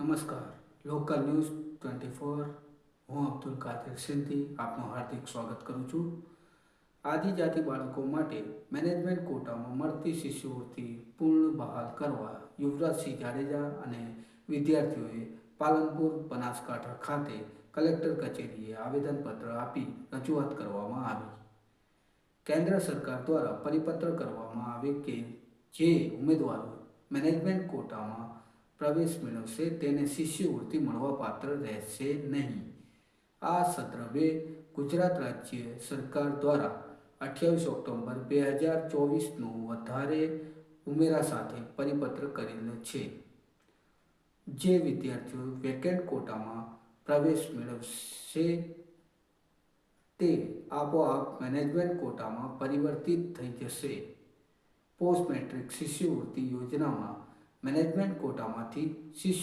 નમસ્કાર local news 24 હું અબુલ કાફિર શિંદી આપનું હાર્દિક સ્વાગત કરું છું આદિજાતિ બાળકો માટે મેનેજમેન્ટ કોટામાં મૃત્યુ શિશુ વૃતિ પૂર્ણ બાહ કરવા युवરાજસિંહ જાડેજા અને વિદ્યાર્થીઓ એ પાલનપુર બનાસકાંઠા ખાતે કલેક્ટર કચેરીએ આવેદન પત્ર આપી અજુ વાત કરવામાં આવ્યો કે કેન્દ્ર સરકાર દ્વારા પરિપત્ર કરવામાં આવે કે જે ઉમેદવારો મેનેજમેન્ટ કોટામાં પ્રવેશ મેળવશે તેને શિષ્યવૃત્તિ મળવા પાત્ર રહેશે નહીં આ સત્ર બે ગુજરાત રાજ્ય સરકાર દ્વારા અઠ્યાવીસ ઓક્ટોબર બે હજાર ચોવીસનું વધારે ઉમેરા સાથે પરિપત્ર કરેલ છે જે વિદ્યાર્થીઓ વેકેન્ટ કોટામાં પ્રવેશ મેળવશે તે આપોઆપ મેનેજમેન્ટ કોટામાં પરિવર્તિત થઈ જશે પોસ્ટ મેટ્રિક શિષ્યવૃત્તિ યોજનામાં મેનેજમેન્ટ કોટામાંથી શિષ્ય